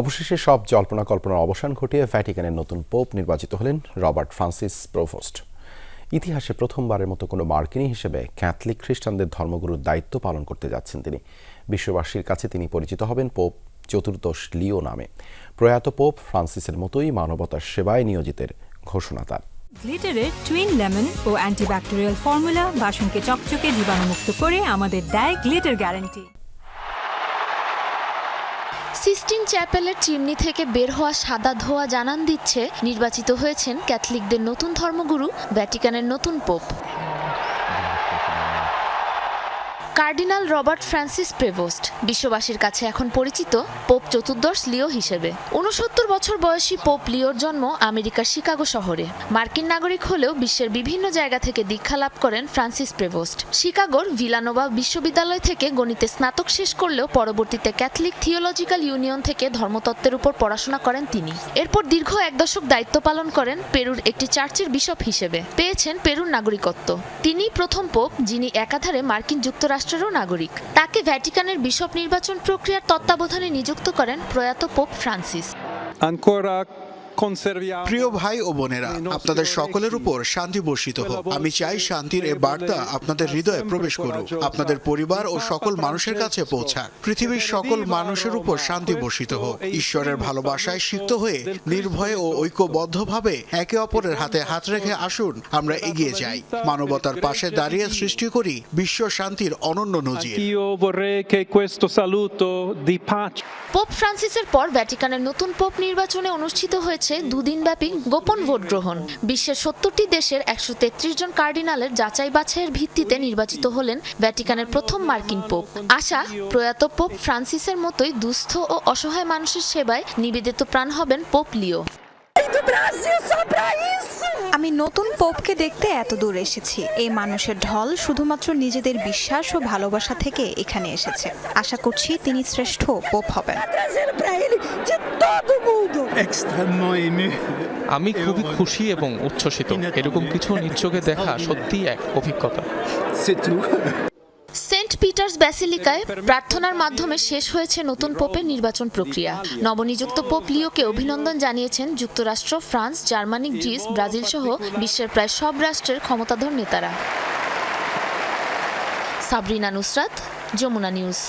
অবশেষে সব জল্পনা কল্পনার অবসান ঘটিয়ে ভ্যাটিকানের নতুন পোপ নির্বাচিত হলেন রবার্ট ফ্রান্সিস প্রোভোস্ট। ইতিহাসে প্রথমবারের মতো কোনো মার্কিনী হিসেবে ক্যাথলিক খ্রিস্টানদের ধর্মগুরুর দায়িত্ব পালন করতে যাচ্ছেন তিনি। বিশ্ববাসীর কাছে তিনি পরিচিত হবেন পোপ চতুর্দশ লিও নামে। প্রয়াত পোপ ফ্রান্সিসের মতোই মানবতার সেবায় নিয়োজিতের ঘোষণা তার। গ্লিটারের টুইন লেমন ও অ্যান্টিব্যাকটেরিয়াল ফর্মুলা বাসনকে চকচকে জীবাণুমুক্ত করে আমাদের দেয় গ্লিটার গ্যারান্টি সিস্টিন চ্যাপেলের চিমনি থেকে বের হওয়া সাদা ধোয়া জানান দিচ্ছে, নির্বাচিত হয়েছেন ক্যাথলিকদের নতুন ধর্মগুরু, ভ্যাটিকানের নতুন Pope. Cardinal Robert Francis Prevost, বিশ্ববাসীর কাছে এখন পরিচিত পোপ চতুর্দশ লিও হিসেবে। উনসত্তর বছর বয়সী পোপ লিওর জন্ম আমেরিকার শিকাগো শহরে। মার্কিন নাগরিক হলেও বিশ্বের বিভিন্ন জায়গা থেকে দীক্ষা লাভ করেন ফ্রান্সিস প্রেভোস্ট। শিকাগোর ভিলানোভা বিশ্ববিদ্যালয় থেকে গণিতে স্নাতক শেষ করলেও পরবর্তীতে ক্যাথলিক থিওলজিক্যাল ইউনিয়ন থেকে ধর্মতত্ত্বের উপর পড়াশোনা করেন তিনি। এরপর দীর্ঘ এক দশক দায়িত্ব পালন করেন পেরুর একটি চার্চের বিশপ হিসেবে। পেয়েছেন পেরুর নাগরিকত্ব। তিনি প্রথম পোপ যিনি একাধারে মার্কিন যুক্তরাষ্ট্রেরও নাগরিক। তাকে ভ্যাটিকানের বিশপ নির্বাচন প্রক্রিয়ার তত্ত্বাবধানে নিযুক্ত করেন প্রয়াত পোপ ফ্রান্সিস। প্রিয় ভাই ও বোনেরা আপনাদের সকলের উপর শান্তি বর্ষিত হোক। আমি চাই শান্তির এ বার্তা আপনাদের হৃদয়ে প্রবেশ করুক। আপনাদের পরিবার ও সকল মানুষের কাছে পৌঁছাক। পৃথিবীর সকল মানুষের উপর শান্তি বর্ষিত হোক। ঈশ্বরের ভালোবাসায় সিক্ত হয়ে নির্ভয়ে ও ঐক্যবদ্ধভাবে একে অপরের হাতে হাত রেখে আসুন। আমরা এগিয়ে যাই। মানবতার পাশে দাঁড়িয়ে সৃষ্টি করি বিশ্ব শান্তির অনন্য নজির। পোপ ফ্রান্সিসের পর ভ্যাটিকানের নতুন পোপ নির্বাচনে অনুষ্ঠিত হয়েছে। দুদিনব্যাপী গোপন ভোট গ্রহণ। বিশ্বের সত্তরটি দেশের একশো তেত্রিশ জন কার্ডিনালের যাচাই বাছাইয়ের ভিত্তিতে নির্বাচিত হলেন ভ্যাটিকানের প্রথম মার্কিন পোপ। আশা, প্রয়াত পোপ ফ্রান্সিসের মতোই দুস্থ ও অসহায় মানুষের সেবায় নিবেদিত প্রাণ হবেন পোপ লিও। আমি নতুন পোপকে দেখতে এত দূর এসেছি। এই মানুষের ঢল শুধুমাত্র নিজেদের বিশ্বাস ও ভালোবাসা থেকে এখানে এসেছে। আশা করছি তিনি শ্রেষ্ঠ পোপ হবেন. আমি খুবই খুশি এবং উচ্ছ্বসিত। এরকম কিছু নিচ্ছকে দেখা সত্যিই এক অভিজ্ঞতা. সেন্ট পিটার্স ব্যাসিলিকায় প্রার্থনার মাধ্যমে শেষ হয়েছে নতুন পোপের নির্বাচন প্রক্রিয়া। নবনিযুক্ত পোপ লিওকে অভিনন্দন জানিয়েছেন যুক্তরাষ্ট্র, ফ্রান্স, জার্মানি, গ্রিস, ব্রাজিল সহ বিশ্বের প্রায় সব রাষ্ট্রের ক্ষমতাধর নেতারা। সাবরিনা নুসরাত, যমুনা নিউজ।